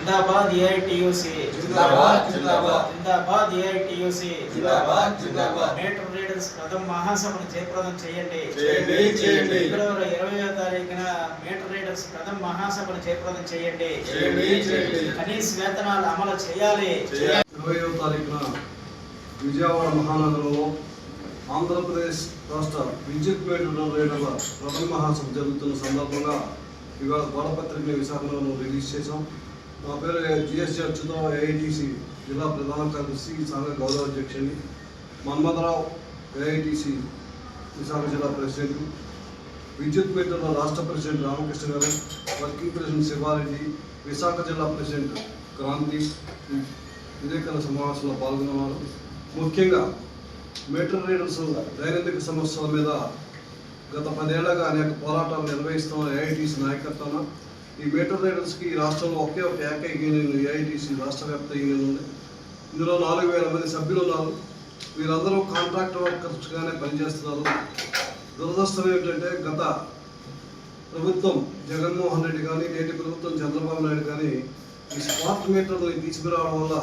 జిందాబాద్ AITUC జిందాబాద్, జిందాబాద్. జిందాబాద్ ఏఐటియుసి జిందాబాద్, జిందాబాద్. మేటర్ రీడర్స్ ప్రథమ మహాసభను జయప్రదం చేయండి చేయండి, చేయండి. ఫిబ్రవరి ఇరవయో తారీఖున మేటర్ రీడర్స్ ప్రథమ మహాసభను జయప్రదం చేయండి చేయండి, చేయండి. కనీస వేతనాలు అమలు చేయాలి చేయాలి. ఇరవయో తారీఖున విజయవాడ మహానగరంలో ఆంధ్రప్రదేశ్ రాష్ట్ర విద్యుత్ మీటర్ల రేటర్ల ప్రథమ మహాసభ జరుగుతున్న సందర్భంగా ఇవాళ గోడపత్రికని విశాఖలో రిలీజ్ చేశాం నా పేరు జిఎస్జి అచ్యుతం ఏఐటిసి జిల్లా ప్రధాన కార్యదర్శి సంఘ గౌరవ అధ్యక్షుని మన్మథరావు ఏఐటిసి విశాఖ జిల్లా ప్రెసిడెంట్. విద్యుత్ మీటర్ల రాష్ట్ర ప్రెసిడెంట్ రామకృష్ణ గారు వర్కింగ్ ప్రెసిడెంట్ శివారెడ్డి విశాఖ జిల్లా ప్రెసిడెంట్ క్రాంతి విలేకరుల సమావేశంలో పాల్గొన్నారు ముఖ్యంగా మీటర్ రీడర్స్ దైనందిక సమస్యల మీద గత పదేళ్ళుగా అనేక పోరాటాలు నిర్వహిస్తున్న ఏఐటీసీ నాయకత్వాన ఈ మీటర్ రీడర్స్కి ఈ రాష్ట్రంలో ఒకే ఒక ఏకైక యూనియన్ ఏఐటీసీ రాష్ట్ర వ్యాప్త యూనియన్ ఉంది. ఇందులో నాలుగు వేల మంది సభ్యులు ఉన్నారు. వీరందరూ కాంట్రాక్ట్ వర్కర్స్గానే పనిచేస్తున్నారు. దురదృష్టం ఏమిటంటే గత ప్రభుత్వం జగన్మోహన్ రెడ్డి కానీ నేటి ప్రభుత్వం చంద్రబాబు నాయుడు కానీ ఈ స్మార్ట్ మీటర్ని తీసుకురావడం వల్ల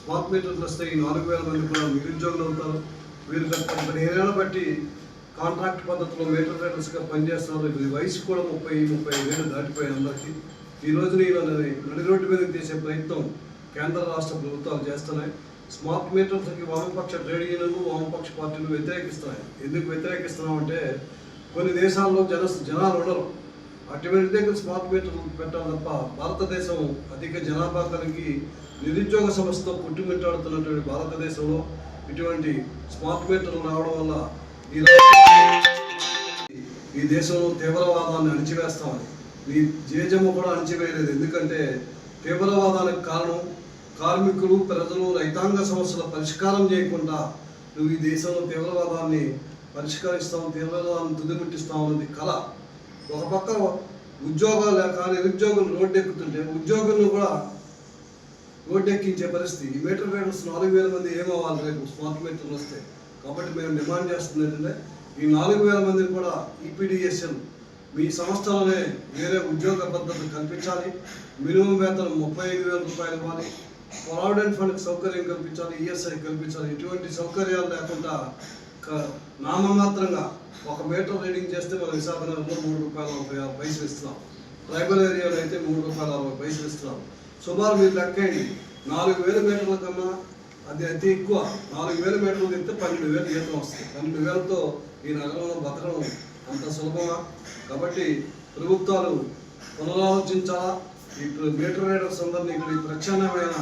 స్మార్ట్ మీటర్లు వస్తే ఈ నాలుగు వేల మంది కూడా నిరుద్యోగులు అవుతారు. వీరు గత పదిహేనేళ్ళ బట్టి కాంట్రాక్ట్ పద్ధతిలో మీటర్ రైడర్స్గా పనిచేస్తున్నారు. ఇది వయసు కూడా ముప్పై ముప్పై వేలు దాటిపోయి అందరికీ. ఈ రోజున ఇలా నడి రోడ్డు మీదకి చేసే ప్రయత్నం కేంద్ర రాష్ట్ర ప్రభుత్వాలు చేస్తున్నాయి. స్మార్ట్ మీటర్స్కి వామపక్ష ట్రేడ్ యూనియన్లు వామపక్ష పార్టీలు వ్యతిరేకిస్తున్నాయి. ఎందుకు వ్యతిరేకిస్తున్నామంటే కొన్ని దేశాల్లో జన జనాలు ఉండరు. అటువంటి దగ్గర స్మార్ట్ మీటర్లు పెట్టాలి తప్ప భారతదేశం అధిక జనాభా కలిగి నిరుద్యోగ సమస్యతో పుట్టుమిట్టాడుతున్నటువంటి భారతదేశంలో ఇటువంటి స్మార్ట్ మీటర్లు రావడం వల్ల ఈ దేశంలో తీవ్రవాదాన్ని అణిచివేస్తామని. మీ జేజమ్మ కూడా అణిచివేయలేదు. ఎందుకంటే తీవ్రవాదానికి కారణం కార్మికులు ప్రజలు రైతాంగ సమస్యల పరిష్కారం చేయకుండా నువ్వు ఈ దేశంలో తీవ్రవాదాన్ని పరిష్కరిస్తాం తీవ్రవాదాన్ని తుదిముట్టిస్తాం అన్నది కళ ఒక పక్క ఉద్యోగాలు లేక నిరుద్యోగులు రోడ్డెక్కుతుంటే ఉద్యోగులను కూడా రోడ్డు ఎక్కించే పరిస్థితి. ఈ మీటర్ రైడర్స్ నాలుగు వేల మంది ఏమవ్వాలి రేపు స్మార్ట్ మీటర్లు వస్తే? కాబట్టి మేము డిమాండ్ చేస్తుంది ఏంటంటే ఈ నాలుగు వేల మందికి కూడా ఈపీడిఎస్ఎల్ మీ సంస్థలోనే వేరే ఉద్యోగ పద్ధతి కల్పించాలి. మినిమం వేతనం ముప్పై ఐదు వేల రూపాయలు ఇవ్వాలి. ప్రావిడెంట్ ఫండ్కి సౌకర్యం కల్పించాలి ఈఎస్ఐ కల్పించాలి. ఎటువంటి సౌకర్యాలు లేకుండా నామమాత్రంగా ఒక మీటర్ రీడింగ్ చేస్తే మన విశాఖనగరంలో మూడు రూపాయల నలభై ఆరు పైసలు ఇస్తున్నాం. ట్రైబల్ ఏరియాలో అయితే మూడు రూపాయల అరవై పైసలు ఇస్తున్నాం. సుమారు మీరు లెక్కేయండి నాలుగు వేల మీటర్ల కన్నా అది అతి ఎక్కువ. నాలుగు వేల మీటర్లు తింటే పన్నెండు వేలు జీతం వస్తుంది. పన్నెండు వేలతో ఈ నగరంలో బతకడం అంత సులభమా? కాబట్టి ప్రభుత్వాలు పునరాలోచించాలా? ఇప్పుడు మీటర్ రైడర్స్ అందరినీ ఇక్కడ ఈ ప్రత్యామ్నాయమైన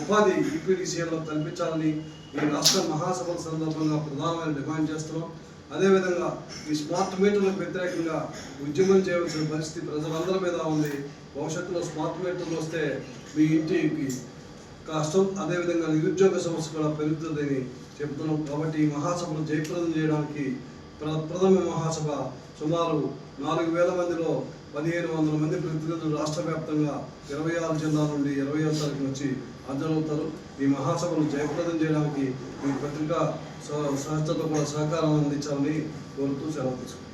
ఉపాధి ఈపీడీసీఎల్లో కల్పించాలని ఈ రాష్ట్ర మహాసభల సందర్భంగా ప్రధానమైన డిమాండ్ చేస్తున్నాం. అదేవిధంగా ఈ స్మార్ట్ మీటర్లకు వ్యతిరేకంగా ఉద్యమం చేయవలసిన పరిస్థితి ప్రజలందరి మీద ఉంది. భవిష్యత్తులో స్మార్ట్ మీటర్లు వస్తే మీ ఇంటికి కష్టం అదేవిధంగా నిరుద్యోగ సమస్య కూడా పెరుగుతుందని చెప్తున్నాం కాబట్టి ఈ మహాసభను జయప్రదం చేయడానికి ప్ర ప్రథమ మహాసభ సుమారు నాలుగు వేల మందిలో పదిహేను వందల మంది ప్రతినిధులు రాష్ట్ర వ్యాప్తంగా ఇరవై ఆరు జిల్లాల నుండి ఇరవై ఆరు తారీఖు వచ్చి హాజరవుతారు. ఈ మహాసభను జయప్రదం చేయడానికి మీ పత్రికా సహజతో కూడా సహకారం అందించాలని కోరుతూ సెలవు తీసుకుంటారు